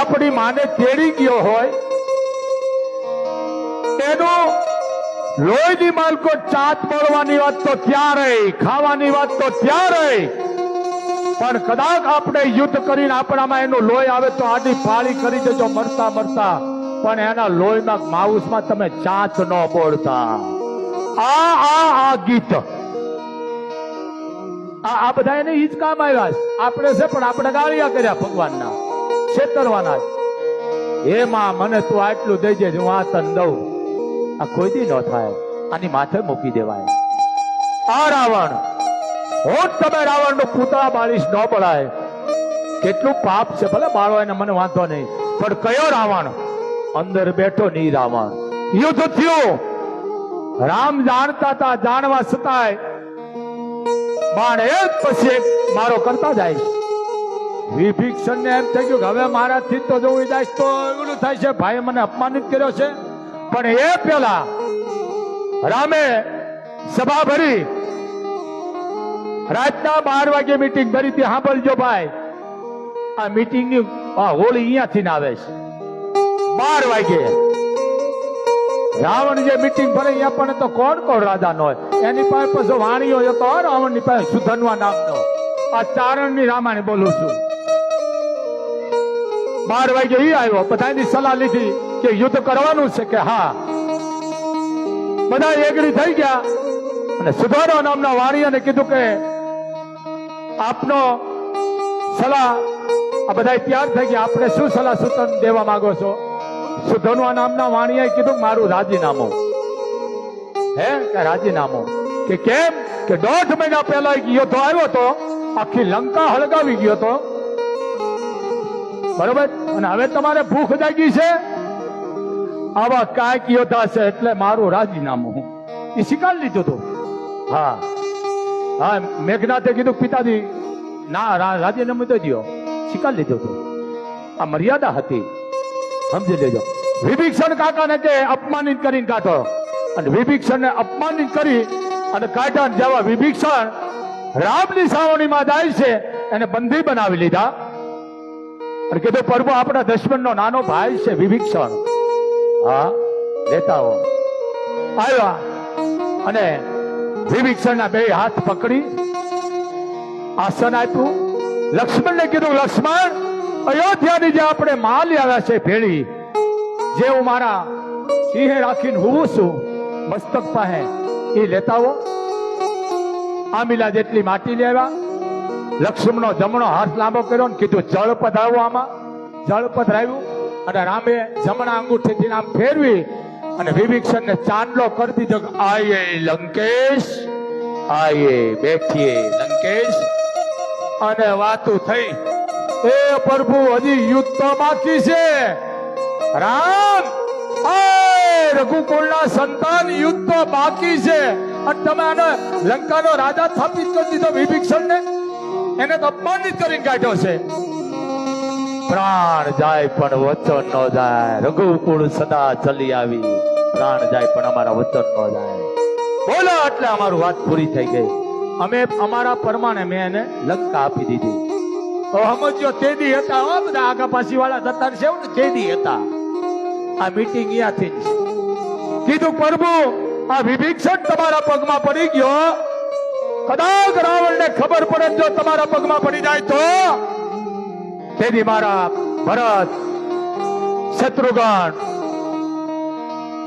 આપણી માને તેડી ગયો હોય, એનો લોહીની માલકો ચાત મળવાની વાત તો ત્યાં રહી ખાવાની વાત તો ત્યાં રહી પણ કદાચ આપણે યુદ્ધ કરીને આપણામાં એનું લોહી આવે તો આડી ફાળી કરી દેજો, મરતા મરતા. પણ એના લોહીમાં માઉસમાં તમે ચાંચ ન બોલતા આ આ આ ગીત. આ બધા એને ઈજ આવ્યા છે. આપણે છે પણ આપણે ગાળિયા કર્યા ભગવાનના. છેતરવાના છે. મને તું આટલું દઈ દે હું આ તન દઉં. આ કોઈ ન થાય. આની માથે મૂકી દેવાય. આ રાવણ. હું તમે રાવણનું પૂતળા બાળીશ ન પડાય. કેટલું પાપ છે, ભલે બાળો એને મને વાંધો નહીં. પણ કયો રાવણ? અંદર બેઠો નહીં રાવણ. યુદ્ધ થયું. રામ જાણતા હતા જાણવા છતાંય. બાણ એક પછી એક મારો કરતા જાય વિભીક્ષણ ને એમ થઈ ગયું કે હવે મારાથી તો જો જાય તો એવું થાય છે. ભાઈ મને અપમાનિત કર્યો છે. પણ એ પેલા રામે સભા ભરી. રાતના બાર વાગે મીટિંગ ભરી હતી. સાંભળજો ભાઈ. આ મીટિંગની હોળી અહીંયાથી આવે છે. બાર વાગે. રાવણ જે મીટિંગ ભરે અહીંયા પણ તો કોણ કોણ રાજા નો એની પાસે પછી વાણીઓ હતો રાવણની પાસે સુધનવા નામનો. આ ચારણની રામાણી બોલું છું. બાર વાગે એ આવ્યો. બધાની સલાહ લીધી કે યુદ્ધ કરવાનું છે કે હા. બધા એગ્રી થઈ ગયા. અને સુધારો નામના વાણિયાને કીધું કે આપનો સલાહ આ બધા તૈયાર થઈ ગયા. આપણે શું સલાહ સૂચન દેવા માંગો છો? સુધનવા નામના વાણિયાએ કીધું મારું રાજીનામું. હે? કે રાજીનામું? કે કેમ? કે દોઢ મહિના પહેલા એક યોદ્ધો આવ્યો તો આખી લંકા હળગાવી ગયો તો બરોબર? અને હવે તમારે ભૂખ જાગી છે? આવા કાંઈક યોદ્ધા છે એટલે મારું રાજીનામું એ સ્વીકાર લીધું હતું હા. હા મેઘનાથે કીધું પિતાજી, ના રાજીનામું તો દો સ્વીકાર લીધું હતું આ મર્યાદા હતી. સમજી લેજો. વિભીક્ષણ કાકાને કે અપમાનિત કરીને કાઢો. અને વિભીક્ષણને અપમાનિત કરી અને કાઢા જેવા વિભીક્ષણ રામની સાવણીમાં જાય છે, એને બંધી બનાવી લીધા. અને કીધું, પ્રભુ, આપણા દુશ્મનનો નાનો ભાઈ છે વિભીક્ષણ હા લેતા હો આવ્યા અને વિભીક્ષણના બે હાથ પકડી, આસન આપ્યું. લક્ષ્મણને કીધું, લક્ષ્મણ, અયોધ્યાની જે આપણે માલ આવ્યા છે ભેળી, જે હું મારા સિંહે રાખીને હું છું, મસ્તક પાસે, એ લેતા આવો આમીલા જેટલી માટી લેવા લક્ષ્મણનો જમણો હાથ લાંબો કર્યો ને કીધું જળ પધરાવો આમાં. જળ પધરાવ્યું અને રામે જમણા અંગૂઠીથી આમ ફેરવી અને વિભીક્ષણને ચાંદલો કરી દીધો આયે લંકેશ, આયે બેઠીએ લંકેશ. અને વાતું થઈ, એ પ્રભુ હજી યુદ્ધ બાકી છે? રામ રઘુકુળના સંતાન યુદ્ધ બાકી છે. અને તમે આને લંકાનો રાજા સ્થાપિત કરી દીધો વિભીક્ષણને? એને તો અપમાનિત કરીને કાઢ્યો છે. પ્રાણ જાય પણ વચન ન જાય. રઘુકુળ સદા ચલી આવી. પ્રાણ જાય પણ અમારા વચન ન જાય. બોલો એટલે અમારું વાત પૂરી થઈ ગઈ. અમે અમારા પરમાણે મેં એને લંકા આપી દીધી. તો સમજો તેદી હતા હો બધા આગા પાછી વાળા દત્તાર છે ને તેદી હતા. આ મીટિંગ અહીંયાથી. કીધું, પ્રભુ, આ વિભીક્ષણ તમારા પગમાં પડી ગયો. કદાચ રાવણને ખબર પડે જો તમારા પગમાં પડી જાય તો તેથી મારા ભરત, શત્રુઘ્ન,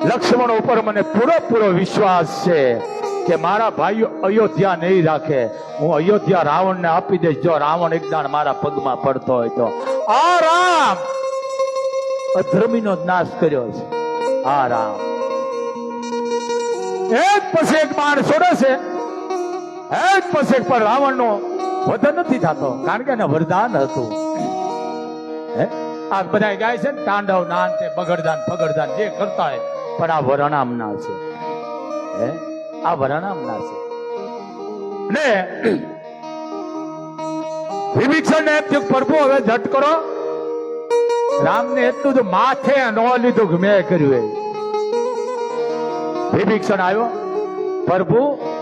લક્ષ્મણ ઉપર મને પૂરેપૂરો વિશ્વાસ છે કે મારા ભાઈઓ અયોધ્યા નહીં રાખે. હું અયોધ્યા રાવણને આપી દઈશ, જો રાવણ એક દાણ મારા પગમાં પડતો હોય તો. આ રામ અધર્મીનો નાશ કર્યો છે. આ રામ. એક પછી એક માણસો છે એક પછી પણ રાવણ નો વધન નથી થતો, કારણ કે એને વરદાન હતું. હે? આ બધા ગાય છે ને, તાંડવ નાન તે બગડદાન ફગડદાન જે કરતા હોય. પણ આ વરણામના છે. હે? આ વરણામના છે. ને વિભીક્ષણ ને એમ પ્રભુ હવે ઝટ કરો. રામને એટલું જ માથે ન લીધું મેં કર્યું એ. વિભીક્ષણ આવ્યો. પ્રભુ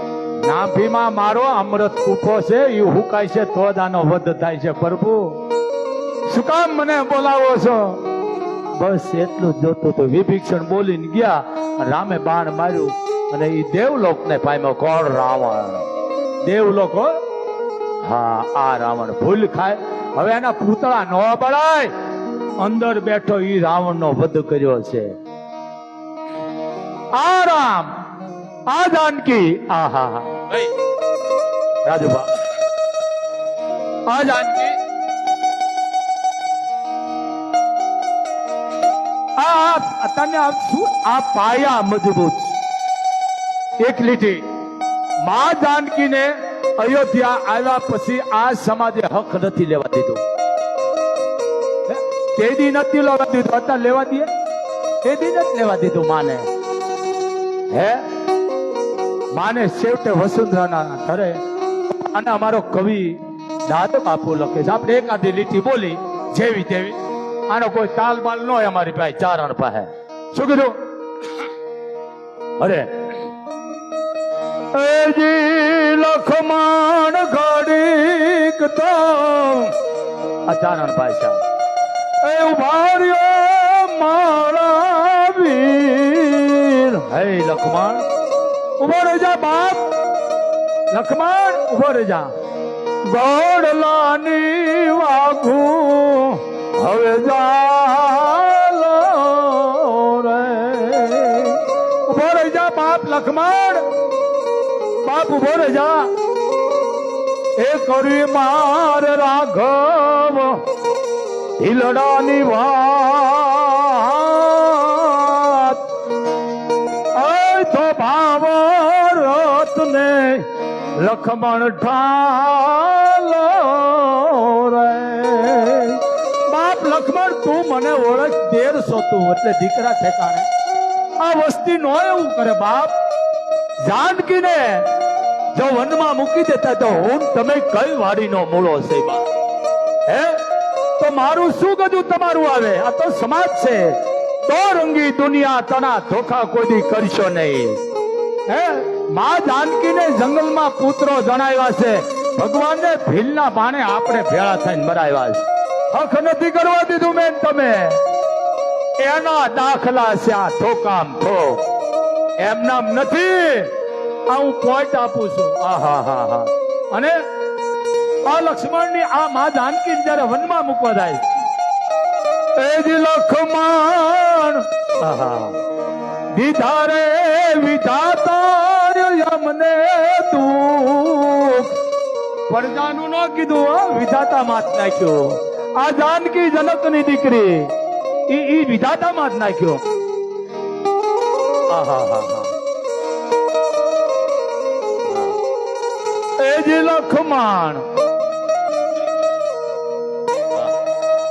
નાભીમાં મારો અમૃત કૂફો છે એ હુકાય છે તો જ વધ થાય છે, પ્રભુ. શું કામ મને બોલાવો છો? બસ એટલું જોતું તો વિભીક્ષણ બોલીને ગયા, રામે બાણ માર્યું અને એ દેવલોક ને પામ્યો, કોણ રાવણ? દેવલોક હા? આ રાવણ ભૂલ ખાય. હવે એના પૂતળા ન બળાય. અંદર બેઠો ઈ રાવણ નો વધ કર્યો છે. આ રામ આ જાનકી આ હા રાજુભા આ જાનકી આ તને આ આ પાયા મજબૂત એક લીટી મા જાનકીને અયોધ્યા આવ્યા પછી આ સમાજે હક નથી લેવા દીધો? તે દી નથી લેવા દીધો અત્યારે લેવા દે તે દી નથી લેવા દીધું માને હે માને છેવટે વસુંધરાના ઘરે અને અમારો કવિ દાદ બાપુ લખે છે. આપણે એકાદી લીટી બોલી, જેવી તેવી. આનો કોઈ તાલ બાલ ન હોય અમારી પાસે, ચારણ પાસે. શું કીધું? અરે. લખમાણ ઘડીક તો આ ચારણ ભાઈ એ ઉભાર્યો મારા વીર. હે લખમાણ. ઊભો રહી જા બાપ. લખમણ, ઊભો રહી જા ગોડલાની વાઘું હવે જા રે. ઊભો રહી જા બાપ, લખમણ. બાપ, ઊભો રહી જા એ કરી માર રાઘવ. હિલડાની વાત લખમણ ઠાલો રે. બાપ લખમણ, તું મને ઓળખ તેરસો તું, એટલે દીકરા ઠેકાણે. આ વસ્તી નો એવું કરે બાપ. જાનકીને જો વનમાં મૂકી દેતા તો હું તમે કઈ વાડીનો મૂળો છે બાપ? હે? તો મારું શું ગજું તમારું આવે? આ તો સમાજ છે. તો રંગી દુનિયા તના ધોખા કોઈ કરશો નહીં. હે? મા જાનકીને જંગલમાં પુત્રો જણાવ્યા છે. ભગવાનને ભીલના પાણે આપણે ભેળા થઈને મરાવ્યા છે. હક નથી કરવા દીધું મેન તમે. એના દાખલા છે આ ઠોકામ થો એમ નામ નથી. આ હું પોઈન્ટ આપું છું. આ હા હા હા. અને આ લક્ષ્મણની આ મા જાનકી જયારે વનમાં મૂકવા જાય. એ જ આહા. દીધા રે વિધાતા દુઃખ. પ્રજાનું ન કીધું હો, વિધાતા માં જ નાખ્યું. આ જાનકી જનકની દીકરી. ઈ ઈ વિધાતા માં જ નાખ્યો એ જ લખમાણ.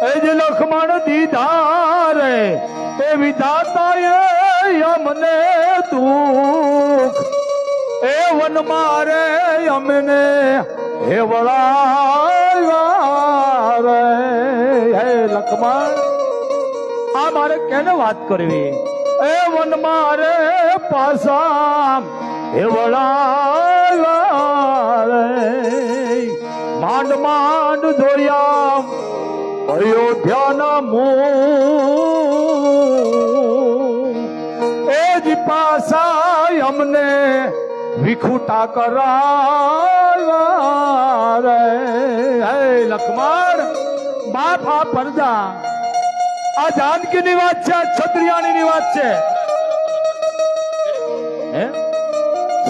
એ જ લખમણ દીધા એ વિધાતા અમને દુઃખ. એ વન મારે અમને હે વળાવ્યા રે, હે લખમણ આ મારે કેને વાત કરવી? એ વન મારે પાસા હે વળાવ્યા રે. માંડ માંડ જોયા અયોધ્યાના મું એ જ પાસા અમને વિખુટા કરાવ્યા રે. હે લખમણ બાપ આ પરજા આ જાનકી ની વાત છે, આ ક્ષત્રિયાણી ની વાત છે. હે?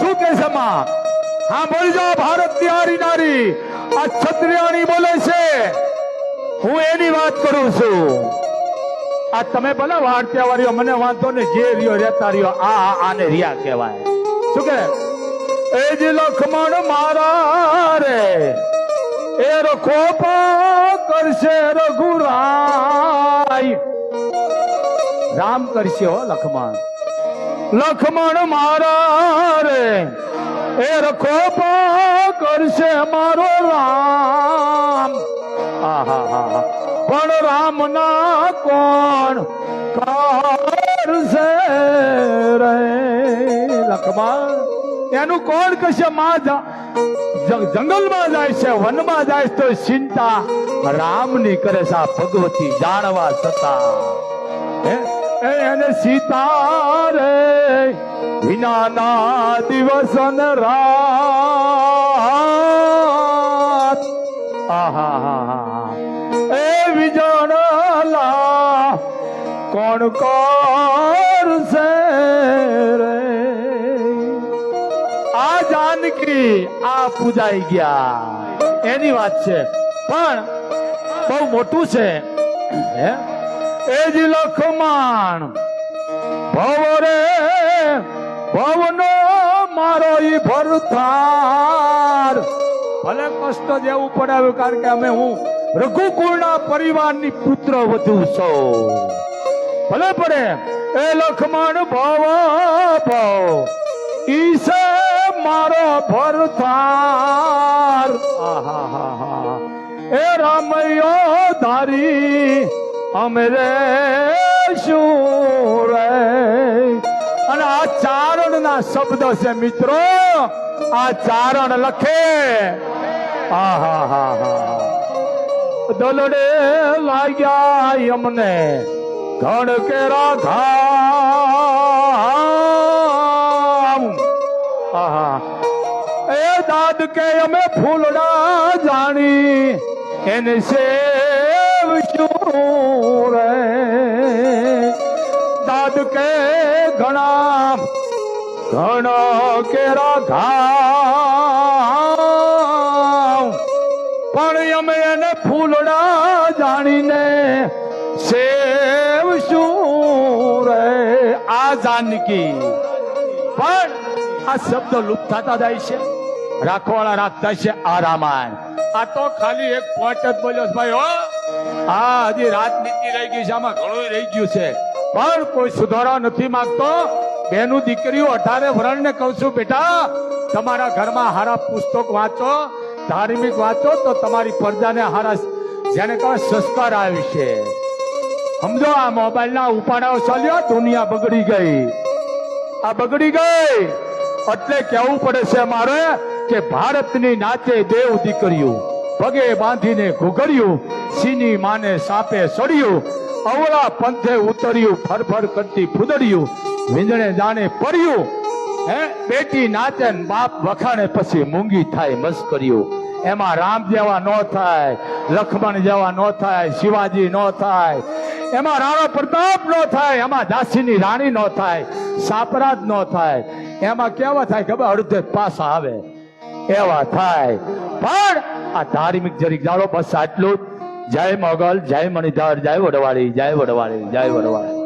શું કે છે માં? હા બોલી જાઓ ભારતની હારી નારી. આ છત્રિયાણી બોલે છે. હું એની વાત કરું છું. આ તમે ભલે વાર્ત્યા વાળીઓ, મને વાંધો ને જે રહ્યો, રહેતા રહ્યો, આ આને રિયા કહેવાય. શું કે એ જ લખમણ મારા રે એ રખો કરશે રઘુરાય. રામ કરશે હો લખમણ. લખમણ મારા રે એ રખો કરશે મારો રામ. આહાહા. પણ રામ ના કોણ કરશે રે? લખમણ. એનું કોણ કશે માં જંગલમાં જાય છે, વનમાં જાય તો ચિંતા રામની કરે છે આ ભગવતી, જાણવા છતાં એને સીતા રે વિનાના દિવસ ને રાત. આહા એ વિજણલા કોણ કરશે રે? જાનકી આ પૂજાઈ ગયા. એની વાત છે. પણ બહુ મોટું છે. એ જ લખમાણ. ભવ રે, ભવનો મારો ઈ ભરથાર. ભલે કષ્ટ જેવું પડાવ્યું, કારણ કે અમે હું રઘુકુળના પરિવારની પુત્ર વધુ છું. ભલે પડે, એ લખમણ ભવ ભવ. ઈસે મારો ભરથાર. એ રામયો ધારી, અમે રે શું રે અને આ ચારણ ના શબ્દ છે મિત્રો, આ ચારણ લખે આહાહાહા. દલડે લાગ્યા અમને ઘણ કેરા ઘામ આહા એ દાદ કે અમે ફૂલડા જાણી, એને સેવશું રે. દાદ કે ઘણા ઘણા કેરા ઘા. પણ અમે એને ફૂલડા જાણીને સેવશું રે. આ જાનકી. પણ આ શબ્દ લુપ્ત થતા જાય છે. રાખવાળા રાખતા છે આ રામાયણ. આ તો ખાલી એક પોઈન્ટ જ બોલ્યો ભાઈ હો. હા હજી રાજનીતિ રહી ગઈ છે આમાં ઘણું રહી ગયું છે. પણ કોઈ સુધારા નથી માંગતો. બેનું દીકરીઓ અઢારે વરણ ને કહું છું બેટા તમારા ઘરમાં હારા પુસ્તક વાંચો ધાર્મિક વાંચો તો તમારી પ્રજાને હારા જેને કહેવાય સંસ્કાર આવી છે. સમજો આ મોબાઈલના ઉપાડાઓ ચાલ્યો દુનિયા બગડી ગઈ. આ બગડી ગઈ. એટલે કહેવું પડે છે મારે કે ભારતની નાચે દેવ દીકરીઓ, પગે બાંધીને ઘૂઘડ્યું સીની માને સાપે સડ્યું અવળા પંથે ઉતર્યું, ફરફર કરતી ફૂદડ્યું, વીંજણે જાણે પડ્યું. હે, બેટી નાચે બાપ વખાણે પછી મૂંગી થાય મસ્કર્યું એમાં રામ જેવા ન થાય લક્ષ્મણ જેવા ન થાય, શિવાજી ન થાય. એમાં રાણા પ્રતાપ ન થાય, એમાં દાસીની રાણી ન થાય સાપરાજ ન થાય. એમાં કેવા થાય ખબર? અડધે પાસ આવે. એવા થાય. પણ આ ધાર્મિક જરીક જાળો બસ આટલું જય મોગલ, જય મણિધર, જય વડવાળી જય વડવાળી જય વડવાળી.